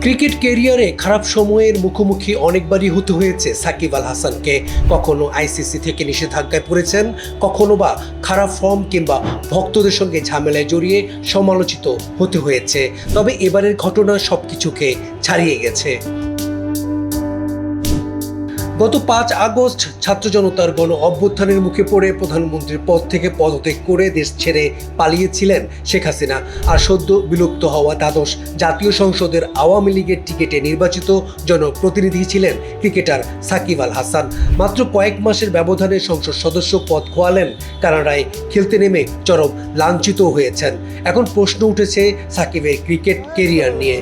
Cricket কেরিয়ারে খারাপ সময়ের মুখোমুখি অনেকবারই হতে হয়েছে সাকিব আল হাসানকে। কখনো আইসিসি থেকে নিষেধাজ্ঞায় পড়েছেন, কখনো বা খারাপ ফর্ম কিংবা ভক্তদের সঙ্গে ঝামেলায় জড়িয়ে সমালোচিত হতে হয়েছে। তবে এবারের ঘটনা সব কিছুকে ছাড়িয়ে গেছে। গত পাঁচ আগস্ট ছাত্র জনতার গণ অভ্যুত্থানের মুখে পড়ে প্রধানমন্ত্রীর পদ থেকে পদত্যাগ করে দেশ ছেড়ে পালিয়েছিলেন শেখ হাসিনা। আর সদ্য বিলুপ্ত হওয়া দ্বাদশ জাতীয় সংসদের আওয়ামী লীগের টিকিটে নির্বাচিত জনপ্রতিনিধি ছিলেন ক্রিকেটার সাকিব আল হাসান। মাত্র কয়েক মাসের ব্যবধানে সংসদ সদস্য পদ খোয়ালেন। কানাডায় খেলতে নেমে চরম লাঞ্ছিত হয়েছেন। এখন প্রশ্ন উঠেছে সাকিবের ক্রিকেট কেরিয়ার নিয়ে।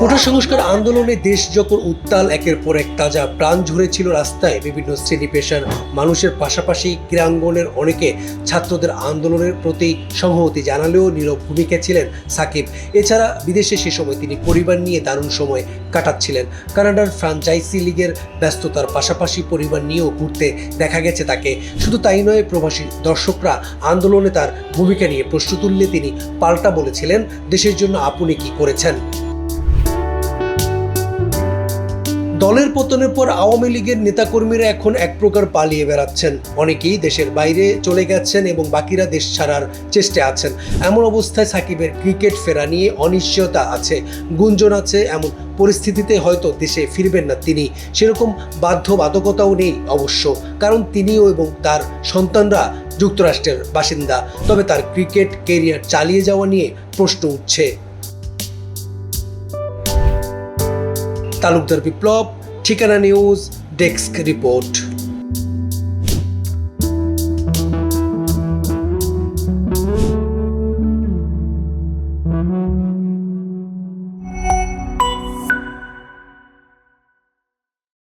কোটা সংস্কার আন্দোলনে দেশ যখন উত্তাল, একের পর এক তাজা প্রাণ ঝরেছিল রাস্তায়। বিভিন্ন শ্রেণি পেশার মানুষের পাশাপাশি ক্রীড়াঙ্গনের অনেকে ছাত্রদের আন্দোলনের প্রতি সংহতি জানালেও নীরব ভূমিকা ছিলেন সাকিব। এছাড়া বিদেশে সে সময় তিনি পরিবার নিয়ে দারুণ সময় কাটাচ্ছিলেন। কানাডার ফ্রাঞ্চাইজি লিগের ব্যস্ততার পাশাপাশি পরিবার নিয়েও ঘুরতে দেখা গেছে তাকে। শুধু তাই নয়, প্রবাসী দর্শকরা আন্দোলনে তার ভূমিকা নিয়ে প্রশ্ন তুললে তিনি পাল্টা বলেছিলেন, দেশের জন্য আপনি কি করেছেন? দলের পতনের পর আওয়ামী লীগের নেতাকর্মীরা এখন এক প্রকার পালিয়ে বেড়াচ্ছেন। অনেকেই দেশের বাইরে চলে গেছেন এবং বাকিরা দেশ ছাড়ার চেষ্টায় আছেন। এমন অবস্থায় সাকিবের ক্রিকেট ফেরা নিয়ে অনিশ্চয়তা আছে। গুঞ্জন আছে, এমন পরিস্থিতিতে হয়তো দেশে ফিরবেন না তিনি। সেরকম বাধ্যবাধকতাও নেই অবশ্য। কারণ তিনিও এবং তার সন্তানরা যুক্তরাষ্ট্রের বাসিন্দা। তবে তার ক্রিকেট কেরিয়ার চালিয়ে যাওয়া নিয়ে প্রশ্ন উঠছে। তালুকদার বিপ্লব ঠিকানা নিউজ ডেস্ক রিপোর্ট